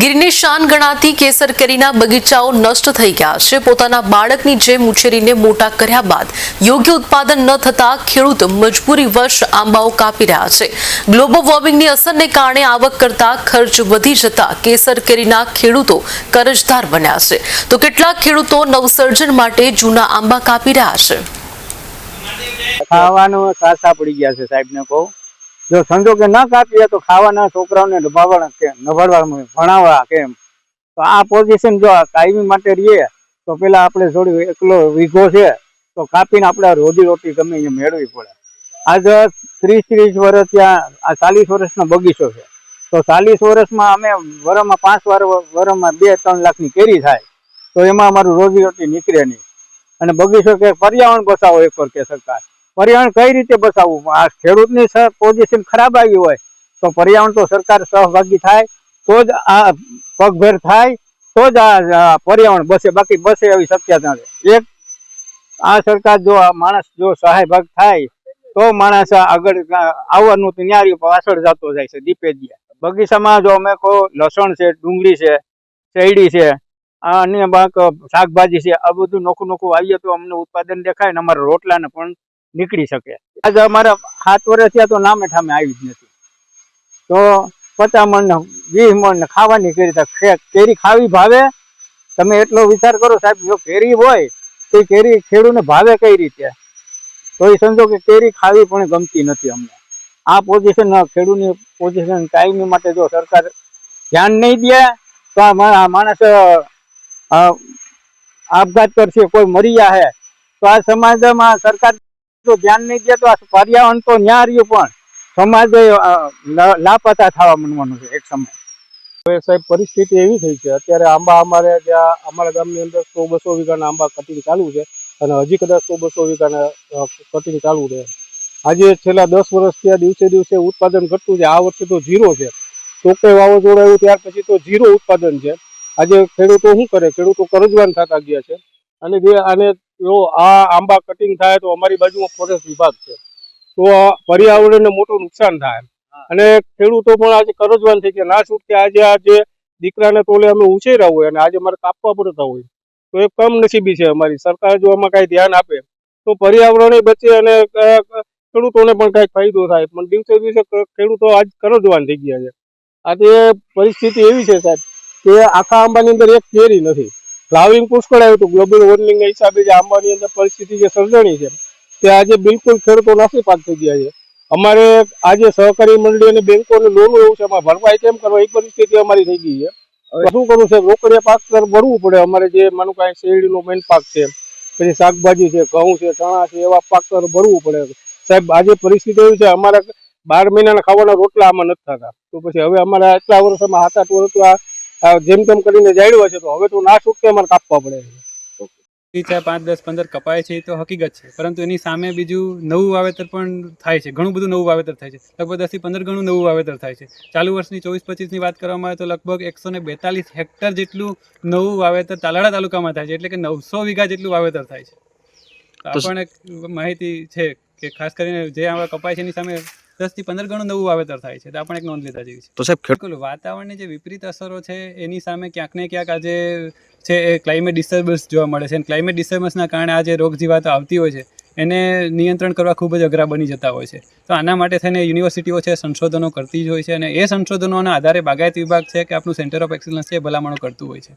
ગીરની શાન ગણાતી કેસર કેરીના બગીચાઓ નષ્ટ થઈ ગયા છે. પોતાના બાળકની જેમ ઉછેરીને મોટા કર્યા બાદ યોગ્ય ઉત્પાદન ન થતા ખેડૂત મજબૂરી વર્ષ આંબાઓ કાપી રહ્યા છે. ગ્લોબલ વોર્મિંગની અસરને કારણે આવક કરતા ખર્ચ વધી જતા કેસર કેરીના ખેડૂતો કરજદાર બન્યા છે. તો કેટલાક ખેડૂતો નવસર્જન માટે જૂના આંબા કાપી રહ્યા છે. ખાવાનું સાસા પડી ગયા છે સાહેબ ને કહું. જો સંજોગે ના કાપીએ તો ખાવાના છોકરાઓને નભાવવા કે નભાડવા ભણાવવા કેમ તો આ પોઝિશન જો કાયમી માટે રહીએ, તો પેલા આપણે થોડી એકલો વીઘો છે, તો કાપીને આપણે રોજી રોટી ગમે એ મેળવી પડે. આજ ત્રીસ ત્રીસ વર્ષ ત્યાં, આ ચાલીસ વર્ષનો બગીચો છે. તો ચાલીસ વર્ષમાં અમે વરમાં પાંચ વાર વરમાં બે, ત્રણ લાખની કેરી થાય, તો એમાં અમારું રોજી રોટી નીકળે નહીં. અને બગીચો કે પર્યાવરણ બસાવો એક પર કે સરકાર. પર્યાવરણ કઈ રીતે બચાવવું? આ ખેડૂતની પોઝિશન ખરાબ આવી હોય તો પર્યાવરણ તો સરકાર સહભાગી થાય, તો જ આ પગભેર થાય, તો જ આ પર્યાવરણ બસે, બાકી બસે એવી શક્યતા નથી એક, આ સરકાર જો આ માણસ જો સહાય ભાગ થાય, તો માણસ આગળ આવવાનું ન્યારી પાછળ જતો જાય છે દીપે બગીચામાં જો અમે કહો, લસણ છે, ડુંગળી છે, શેરડી છે બાક, શાકભાજી છે, આ બધું નોખું નોખું આવીએ તો અમને ઉત્પાદન દેખાય ને અમારા રોટલાને પણ નીકળી શકે. આજે અમારા સાત વર્ષ થયા તો નામે ઠામે આવી જ નથી. તો પચાસ મણ વીસ મણ ખાવાની કેરી કેરી ખાવી ભાવે? તમે એટલો વિચાર કરો સાહેબ, જો કેરી હોય, તો કેરી ખેડૂને ભાવે કઈ રીતે? તો એ સમજો કે કેરી ખાવી પણ ગમતી નથી અમને. આ પોઝિશન ખેડૂતની પોઝિશન કાયમી માટે જો સરકાર ધ્યાન નહીં દે, તો આ માણસ આપઘાત કરશે, કોઈ મરી જાય તો આ સમાજમાં સરકાર જો ધ્યાન નહીં દે તો આ પર્યાવરણ તો ન્યા રહ્યું પણ સમાજે લાપતા થવા માંડવાનું છે એક સમય. હવે સાહેબ, પરિસ્થિતિ એવી થઈ છે. અત્યારે આંબા અમારે ત્યાં અમારા ગામની અંદર સો બસો વીઘાના આંબા કટિંગ ચાલુ છે અને હજી કદાચ સો બસો વીઘાના કટિંગ ચાલુ રહે. આજે છેલ્લા દસ વર્ષથી આ દિવસે દિવસે ઉત્પાદન ઘટતું છે. આ વર્ષે તો ઝીરો છે. ચોકે વાવાઝોડું આવ્યું ત્યાર પછી તો ઝીરો ઉત્પાદન છે. આજે ખેડૂતો શું કરે? ખેડૂતો કરજવાન થતા ગયા છે. અને જે આને જો આ આંબા કટિંગ થાય તો અમારી બાજુમાં ફોરેસ્ટ વિભાગ છે. તો પર્યાવરણને મોટું નુકસાન થાય. અને ખેડૂતો પણ આજે કરજવાન થઈ ગયા. ના છૂટકે આજે આજે દીકરાને તોલે અમે ઉછેર્યા હોય અને આજે મારે કાપવા પડતા હોય. તો એ કમ નસીબી છે અમારી. સરકાર જો આમાં કાંઈ ધ્યાન આપે તો પર્યાવરણ બચે અને ખેડૂતોને પણ કાંઈક ફાયદો થાય. પણ દિવસે દિવસે ખેડૂતો આજ કરજવાન થઈ ગયા છે. આજે પરિસ્થિતિ એવી છે સાહેબ કે આખા આંબાની અંદર એક કેરી નથી. ફ્લાવરિંગ પુષ્કળ આવ્યું હતું. ગ્લોબલ વોર્મિંગના હિસાબે જે આંબાની અંદર પરિસ્થિતિ જે સર્જાણી છે, તે આજે બિલકુલ ખેડૂતો નાસીપાક થઈ ગયા છે. અમારે આજે સહકારી મંડળી અને બેંકોને લોન એવું છે અમારે ભરપાઈ કેમ કરવા? એ પરિસ્થિતિ અમારી થઈ ગઈ છે. શું કરવું છે રોકડિયા પાક તરફ ભરવું પડે. અમારે જે માનું કાંઈ શેરડીનો મેન પાક છે, પછી શાકભાજી છે, ઘઉં છે, ચણા છે, એવા પાક તરફ ભરવું પડે. સાહેબ, આજે પરિસ્થિતિ એવી છે, અમારે બાર મહિનાના ખાવાના રોટલા આમાં નથી થતા. તો પછી હવે અમારા આટલા વર્ષમાં સાત આઠ વર્ષ આ જેમ તેમ કરીને જાળવા છે તો હવે તો ના છૂટકે અમારે કાપવા પડે છે. છે પાંચ દસ પંદર કપાય છે એ તો હકીકત છે. પરંતુ એની સામે બીજું નવું વાવેતર પણ થાય છે. ઘણું બધું નવું વાવેતર થાય છે. લગભગ દસથી પંદર ગણું નવું વાવેતર થાય છે. ચાલુ વર્ષની ચોવીસ પચીસની વાત કરવામાં આવે તો લગભગ એકસો ને બેતાલીસ હેક્ટર જેટલું નવું વાવેતર તાલાળા તાલુકામાં થાય છે. એટલે કે નવસો વીઘા જેટલું વાવેતર થાય છે. આ પણ એક માહિતી છે કે ખાસ કરીને જે આવા કપાય છે એની સામે દસથી પંદર ગણું નવું વાવેતર થાય છે. તો પણ એક નોંધ લેતા જેવી છે. તો સાહેબ ખેડ બિલકુલ વાતાવરણની જે વિપરીત અસરો છે એની સામે ક્યાંક ને ક્યાંક આજે છે એ ક્લાઇમેટ ડિસ્ટર્બન્સ જોવા મળે છે. અને ક્લાઇમેટ ડિસ્ટર્બન્સના કારણે આ જે રોગ જીવાતો આવતી હોય છે એને નિયંત્રણ કરવા ખૂબ જ અઘરા બની જતા હોય છે. તો આના માટે થઈને યુનિવર્સિટીઓ છે સંશોધનો કરતી જ હોય છે. અને એ સંશોધનોના આધારે બાગાયત વિભાગ છે કે આપણું સેન્ટર ઓફ એક્સલન્સ છે ભલામણો કરતું હોય છે.